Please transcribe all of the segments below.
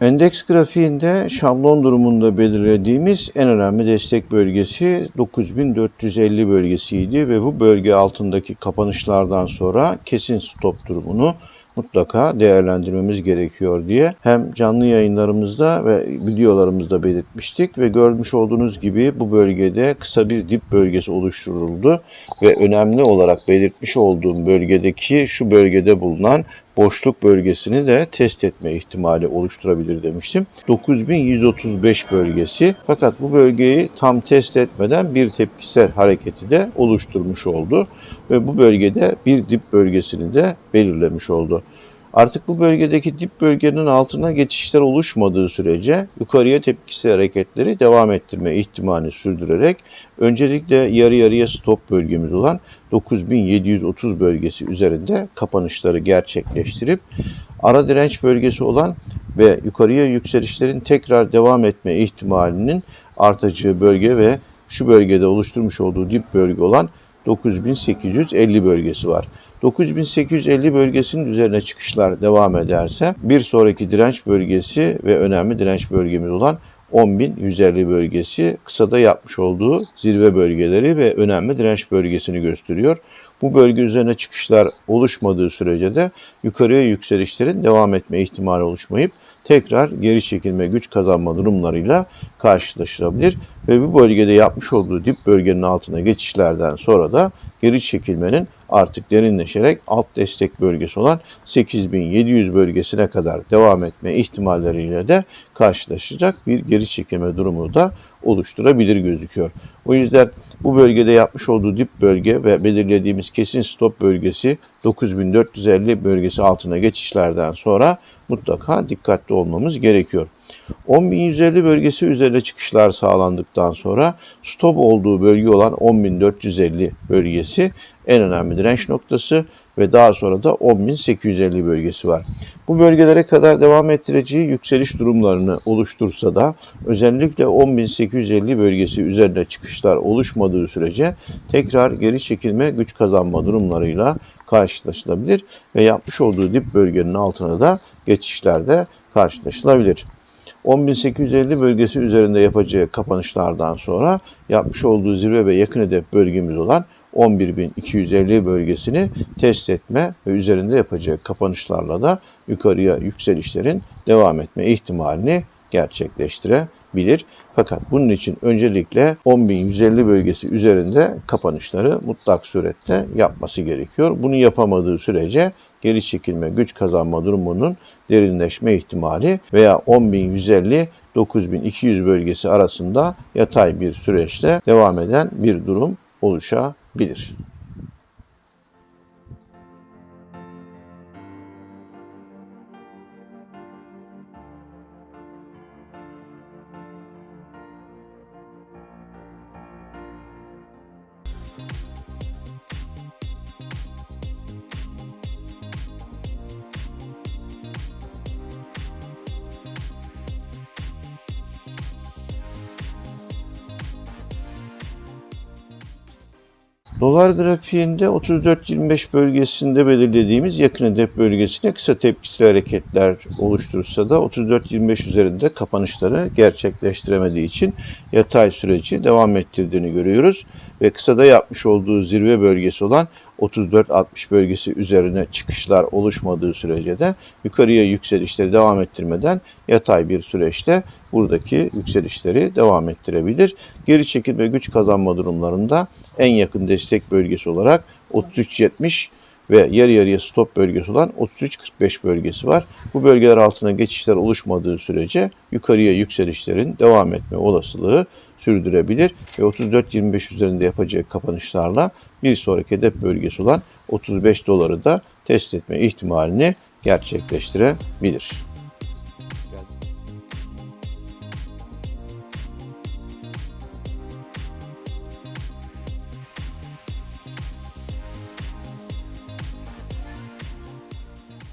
Endeks grafiğinde şablon durumunda belirlediğimiz en önemli destek bölgesi 9450 bölgesiydi ve bu bölge altındaki kapanışlardan sonra kesin stop durumunu mutlaka değerlendirmemiz gerekiyor diye hem canlı yayınlarımızda ve videolarımızda belirtmiştik ve görmüş olduğunuz gibi bu bölgede kısa bir dip bölgesi oluşturuldu ve önemli olarak belirtmiş olduğum bölgedeki şu bölgede bulunan boşluk bölgesini de test etme ihtimali oluşturabilir demiştim. 9135 bölgesi fakat bu bölgeyi tam test etmeden bir tepkisel hareketi de oluşturmuş oldu ve bu bölgede bir dip bölgesini de belirlemiş oldu. Artık bu bölgedeki dip bölgenin altına geçişler oluşmadığı sürece yukarıya tepkisi hareketleri devam ettirme ihtimalini sürdürerek öncelikle yarı yarıya stop bölgemiz olan 9730 bölgesi üzerinde kapanışları gerçekleştirip ara direnç bölgesi olan ve yukarıya yükselişlerin tekrar devam etme ihtimalinin artacağı bölge ve şu bölgede oluşturmuş olduğu dip bölge olan 9850 bölgesi var. 9850 bölgesinin üzerine çıkışlar devam ederse bir sonraki direnç bölgesi ve önemli direnç bölgemiz olan 10.150 bölgesi kısada yapmış olduğu zirve bölgeleri ve önemli direnç bölgesini gösteriyor. Bu bölge üzerine çıkışlar oluşmadığı sürece de yukarıya yükselişlerin devam etme ihtimali oluşmayıp tekrar geri çekilme güç kazanma durumlarıyla karşılaşılabilir ve bu bölgede yapmış olduğu dip bölgenin altına geçişlerden sonra da geri çekilmenin artık derinleşerek alt destek bölgesi olan 8700 bölgesine kadar devam etme ihtimalleriyle de karşılaşacak bir geri çekilme durumu da oluşturabilir gözüküyor. O yüzden bu bölgede yapmış olduğu dip bölge ve belirlediğimiz kesin stop bölgesi 9450 bölgesi altına geçişlerden sonra mutlaka dikkatli olmamız gerekiyor. 10.150 bölgesi üzerine çıkışlar sağlandıktan sonra stop olduğu bölge olan 10.450 bölgesi en önemli direnç noktası ve daha sonra da 10.850 bölgesi var. Bu bölgelere kadar devam ettireceği yükseliş durumlarını oluştursa da özellikle 10.850 bölgesi üzerine çıkışlar oluşmadığı sürece tekrar geri çekilme güç kazanma durumlarıyla karşılaşılabilir ve yapmış olduğu dip bölgenin altına da geçişlerde karşılaşılabilir. 10.850 bölgesi üzerinde yapacağı kapanışlardan sonra yapmış olduğu zirve ve yakın hedef bölgemiz olan 11.250 bölgesini test etme ve üzerinde yapacağı kapanışlarla da yukarıya yükselişlerin devam etme ihtimalini gerçekleştirebilir. Fakat bunun için öncelikle 10.150 bölgesi üzerinde kapanışları mutlak surette yapması gerekiyor. Bunu yapamadığı sürece geri çekilme, güç kazanma durumunun derinleşme ihtimali veya 10.150 9200 bölgesi arasında yatay bir süreçte devam eden bir durum oluşabilir. Dolar grafiğinde 34-25 bölgesinde belirlediğimiz yakın hedef bölgesine kısa tepkisel hareketler oluşturursa da 34-25 üzerinde kapanışları gerçekleştiremediği için yatay süreci devam ettirdiğini görüyoruz. Ve kısada yapmış olduğu zirve bölgesi olan 34-60 bölgesi üzerine çıkışlar oluşmadığı sürece de yukarıya yükselişleri devam ettirmeden yatay bir süreçte buradaki yükselişleri devam ettirebilir. Geri çekilme güç kazanma durumlarında en yakın destek bölgesi olarak 33-70 ve yarı yarıya stop bölgesi olan 33-45 bölgesi var. Bu bölgeler altına geçişler oluşmadığı sürece yukarıya yükselişlerin devam etme olasılığı sürdürebilir ve 34-25 üzerinde yapacağı kapanışlarla bir sonraki hedef bölgesi olan 35 doları da test etme ihtimalini gerçekleştirebilir.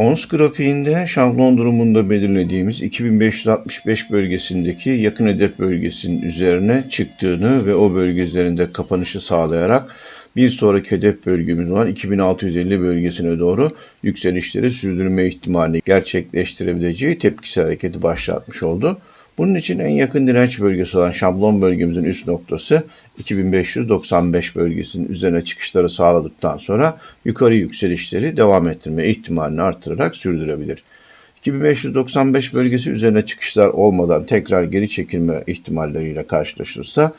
Ons grafiğinde şablon durumunda belirlediğimiz 2565 bölgesindeki yakın hedef bölgesinin üzerine çıktığını ve o bölge üzerinde kapanışı sağlayarak bir sonraki hedef bölgemiz olan 2650 bölgesine doğru yükselişleri sürdürme ihtimalini gerçekleştirebileceği tepkisel hareketi başlatmış oldu. Bunun için en yakın direnç bölgesi olan şablon bölgemizin üst noktası 2595 bölgesinin üzerine çıkışları sağladıktan sonra yukarı yükselişleri devam ettirme ihtimalini artırarak sürdürebilir. 2595 bölgesi üzerine çıkışlar olmadan tekrar geri çekilme ihtimalleriyle karşılaşırsa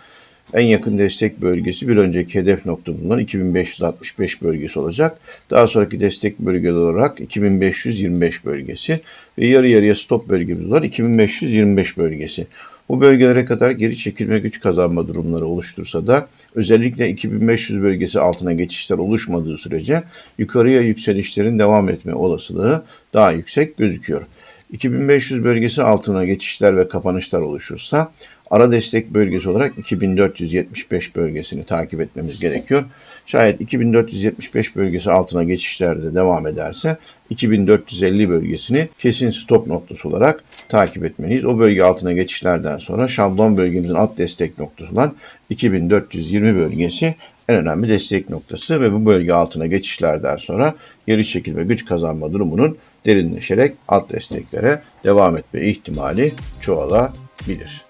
en yakın destek bölgesi bir önceki hedef nokta bulunan 2565 bölgesi olacak. Daha sonraki destek bölgeleri olarak 2525 bölgesi ve yarı yarıya stop bölgemiz olan 2525 bölgesi. Bu bölgelere kadar geri çekilme güç kazanma durumları oluştursa da özellikle 2500 bölgesi altına geçişler oluşmadığı sürece yukarıya yükselişlerin devam etme olasılığı daha yüksek gözüküyor. 2500 bölgesi altına geçişler ve kapanışlar oluşursa ara destek bölgesi olarak 2475 bölgesini takip etmemiz gerekiyor. Şayet 2475 bölgesi altına geçişlerde devam ederse 2450 bölgesini kesin stop noktası olarak takip etmeliyiz. O bölge altına geçişlerden sonra şablon bölgemizin alt destek noktası olan 2420 bölgesi en önemli destek noktası ve bu bölge altına geçişlerden sonra geri çekilme güç kazanma durumunun derinleşerek alt desteklere devam etme ihtimali çoğalabilir.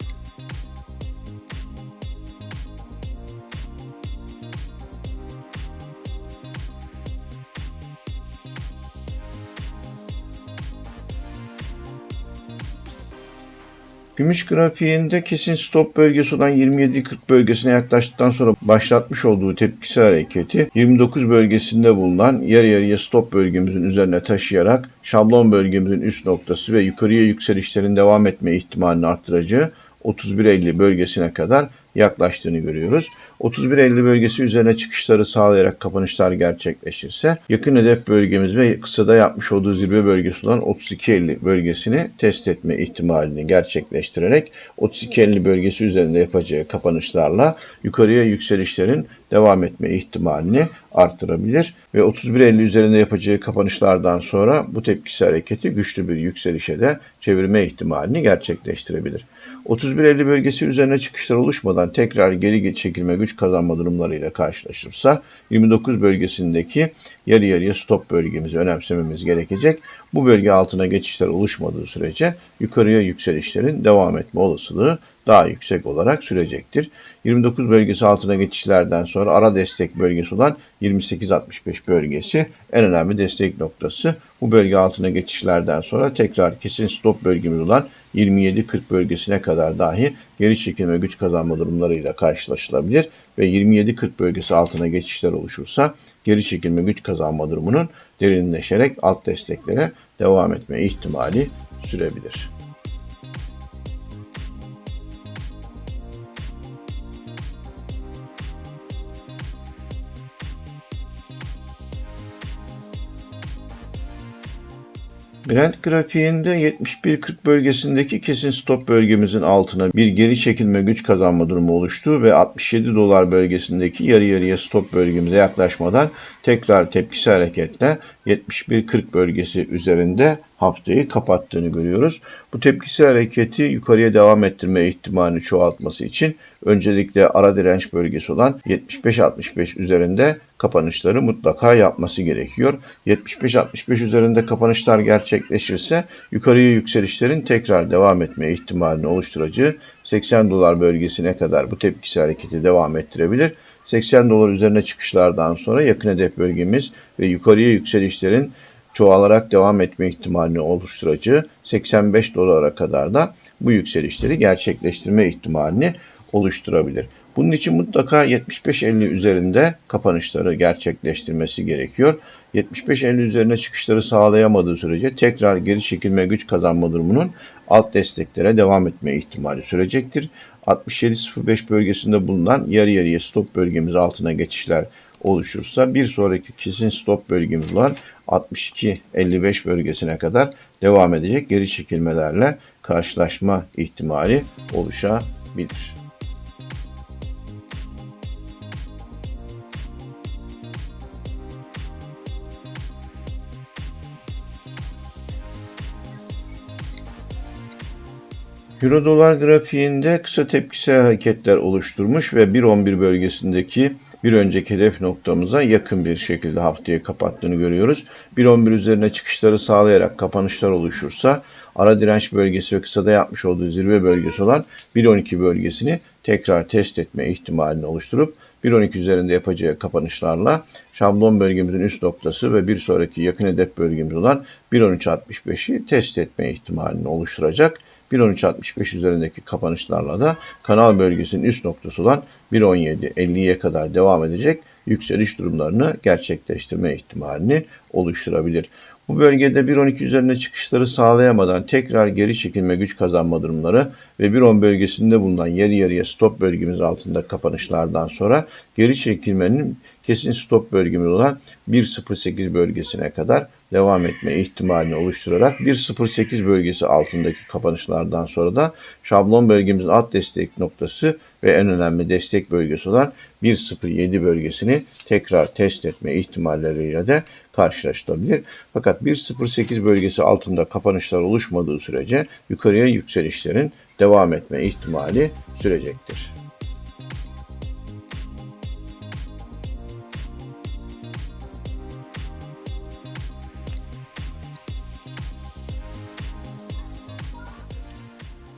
Gümüş grafiğinde kesin stop bölgesi olan 27-40 bölgesine yaklaştıktan sonra başlatmış olduğu tepkisel hareketi 29 bölgesinde bulunan yarı yarıya stop bölgemizin üzerine taşıyarak şablon bölgemizin üst noktası ve yukarıya yükselişlerin devam etme ihtimalini arttıracağı 31.50 bölgesine kadar yaklaştığını görüyoruz. 31.50 bölgesi üzerine çıkışları sağlayarak kapanışlar gerçekleşirse yakın hedef bölgemiz ve kısada yapmış olduğu zirve bölgesi olan 32.50 bölgesini test etme ihtimalini gerçekleştirerek 32.50 bölgesi üzerinde yapacağı kapanışlarla yukarıya yükselişlerin devam etme ihtimalini arttırabilir ve 31.50 üzerinde yapacağı kapanışlardan sonra bu tepkisi hareketi güçlü bir yükselişe de çevirme ihtimalini gerçekleştirebilir. 31.50 bölgesi üzerine çıkışlar oluşmadan tekrar geri çekilme güç kazanma durumlarıyla karşılaşırsa 29 bölgesindeki yarı yarıya stop bölgemizi önemsememiz gerekecek. Bu bölge altına geçişler oluşmadığı sürece yukarıya yükselişlerin devam etme olasılığı daha yüksek olarak sürecektir. 29 bölgesi altına geçişlerden sonra ara destek bölgesi olan 28-65 bölgesi en önemli destek noktası. Bu bölge altına geçişlerden sonra tekrar kesin stop bölgemiz olan 27-40 bölgesine kadar dahi geri çekilme güç kazanma durumlarıyla karşılaşılabilir ve 27-40 bölgesi altına geçişler oluşursa geri çekilme güç kazanma durumunun derinleşerek alt desteklere devam etme ihtimali sürebilir. Brent grafiğinde 71-40 bölgesindeki kesin stop bölgemizin altına bir geri çekilme güç kazanma durumu oluştu ve 67 dolar bölgesindeki yarı yarıya stop bölgemize yaklaşmadan tekrar tepkisi hareketle 71-40 bölgesi üzerinde haftayı kapattığını görüyoruz. Bu tepkisi hareketi yukarıya devam ettirme ihtimalini çoğaltması için öncelikle ara direnç bölgesi olan 75-65 üzerinde kapanışları mutlaka yapması gerekiyor. 75-65 üzerinde kapanışlar gerçekleşirse yukarıya yükselişlerin tekrar devam etme ihtimalini oluşturacağı 80 dolar bölgesine kadar bu tepkisi hareketi devam ettirebilir. 80 dolar üzerine çıkışlardan sonra yakın hedef bölgemiz ve yukarıya yükselişlerin çoğalarak devam etme ihtimalini oluşturacağı 85 dolara kadar da bu yükselişleri gerçekleştirme ihtimalini oluşturabilir. Bunun için mutlaka 75-50 üzerinde kapanışları gerçekleştirmesi gerekiyor. 75-50 üzerine çıkışları sağlayamadığı sürece tekrar geri çekilme güç kazanma durumunun alt desteklere devam etme ihtimali sürecektir. 67-05 bölgesinde bulunan yarı yarıya stop bölgemiz altına geçişler oluşursa bir sonraki kesin stop bölgemiz olan 62-55 bölgesine kadar devam edecek geri çekilmelerle karşılaşma ihtimali oluşabilir. Euro dolar grafiğinde kısa tepkisel hareketler oluşturmuş ve 1.11 bölgesindeki bir önceki hedef noktamıza yakın bir şekilde haftayı kapattığını görüyoruz. 1.11 üzerine çıkışları sağlayarak kapanışlar oluşursa ara direnç bölgesi ve kısada yapmış olduğu zirve bölgesi olan 1.12 bölgesini tekrar test etme ihtimalini oluşturup 1.12 üzerinde yapacağı kapanışlarla şablon bölgemizin üst noktası ve bir sonraki yakın hedef bölgemiz olan 1.13.65'i test etme ihtimalini oluşturacak. 1.13.65 üzerindeki kapanışlarla da kanal bölgesinin üst noktası olan 1.17.50'ye kadar devam edecek yükseliş durumlarını gerçekleştirme ihtimalini oluşturabilir. Bu bölgede 1.12 üzerine çıkışları sağlayamadan tekrar geri çekilme güç kazanma durumları ve 1.10 bölgesinde bulunan yarı yarıya stop bölgemiz altında kapanışlardan sonra geri çekilmenin kesin stop bölgemiz olan 1.08 bölgesine kadar devam etme ihtimalini oluşturarak 1.08 bölgesi altındaki kapanışlardan sonra da şablon bölgemizin alt destek noktası ve en önemli destek bölgesi olan 1.07 bölgesini tekrar test etme ihtimalleriyle de karşılaştırılabilir. Fakat 1.08 bölgesi altında kapanışlar oluşmadığı sürece yukarıya yükselişlerin devam etme ihtimali sürecektir.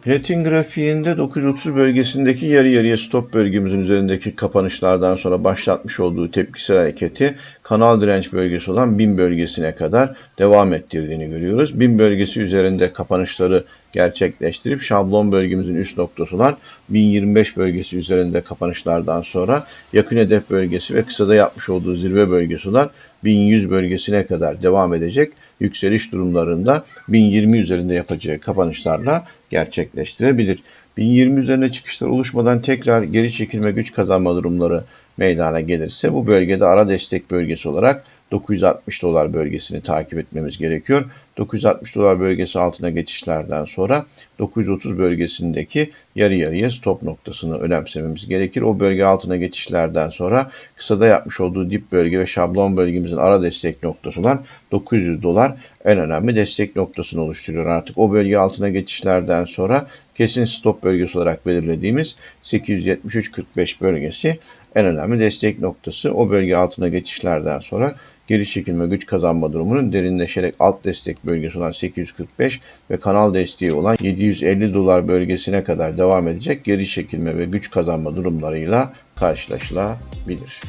Platin grafiğinde 930 bölgesindeki yarı yarıya stop bölgemizin üzerindeki kapanışlardan sonra başlatmış olduğu tepkisel hareketi kanal direnç bölgesi olan 1000 bölgesine kadar devam ettirdiğini görüyoruz. 1000 bölgesi üzerinde kapanışları gerçekleştirip şablon bölgemizin üst noktası olan 1025 bölgesi üzerinde kapanışlardan sonra yakın hedef bölgesi ve kısada yapmış olduğu zirve bölgesi olan 1100 bölgesine kadar devam edecek yükseliş durumlarında 1020 üzerinde yapacağı kapanışlarla gerçekleştirebilir. 1020 üzerine çıkışlar oluşmadan tekrar geri çekilme güç kazanma durumları meydana gelirse bu bölgede ara destek bölgesi olarak 960 dolar bölgesini takip etmemiz gerekiyor. 960 dolar bölgesi altına geçişlerden sonra 930 bölgesindeki yarı yarıya stop noktasını önemsememiz gerekir. O bölge altına geçişlerden sonra kısada yapmış olduğu dip bölge ve şablon bölgemizin ara destek noktası olan 900 dolar en önemli destek noktasını oluşturuyor. Artık o bölge altına geçişlerden sonra kesin stop bölgesi olarak belirlediğimiz 873.45 bölgesi en önemli destek noktası. O bölge altına geçişlerden sonra geri çekilme güç kazanma durumunun derinleşerek alt destek bölgesi olan 845 ve kanal desteği olan 750 dolar bölgesine kadar devam edecek geri çekilme ve güç kazanma durumlarıyla karşılaşılabilir.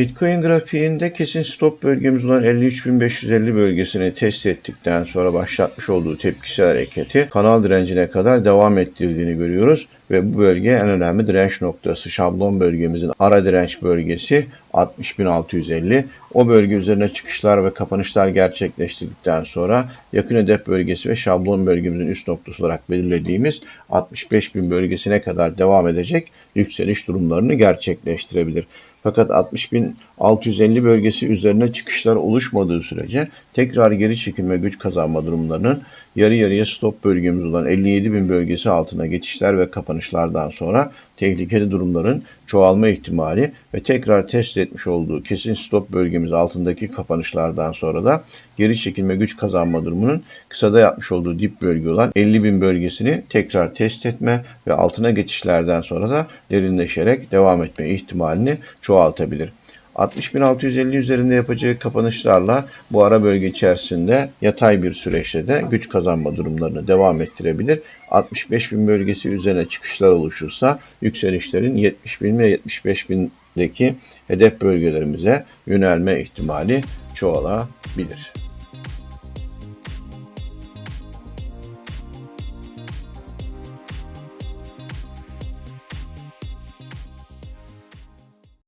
Bitcoin grafiğinde kesin stop bölgemiz olan 53.550 bölgesini test ettikten sonra başlatmış olduğu tepkisel hareketi kanal direncine kadar devam ettirdiğini görüyoruz. Ve bu bölge en önemli direnç noktası. Şablon bölgemizin ara direnç bölgesi 60.650. O bölge üzerine çıkışlar ve kapanışlar gerçekleştirdikten sonra yakın hedef bölgesi ve şablon bölgemizin üst noktası olarak belirlediğimiz 65.000 bölgesine kadar devam edecek yükseliş durumlarını gerçekleştirebilir. Fakat 60.650 bölgesi üzerine çıkışlar oluşmadığı sürece tekrar geri çekilme güç kazanma durumlarının yarı yarıya stop bölgemiz olan 57.000 bölgesi altına geçişler ve kapanışlardan sonra tehlikeli durumların çoğalma ihtimali ve tekrar test etmiş olduğu kesin stop bölgemiz altındaki kapanışlardan sonra da geri çekilme güç kazanma durumunun kısada yapmış olduğu dip bölge olan 50.000 bölgesini tekrar test etme ve altına geçişlerden sonra da derinleşerek devam etme ihtimalini çoğaltabilir. 60.650 üzerinde yapacağı kapanışlarla bu ara bölge içerisinde yatay bir süreçte de güç kazanma durumlarını devam ettirebilir. 65.000 bölgesi üzerine çıkışlar oluşursa yükselişlerin 70.000 ve 75.000'deki hedef bölgelerimize yönelme ihtimali çoğalabilir.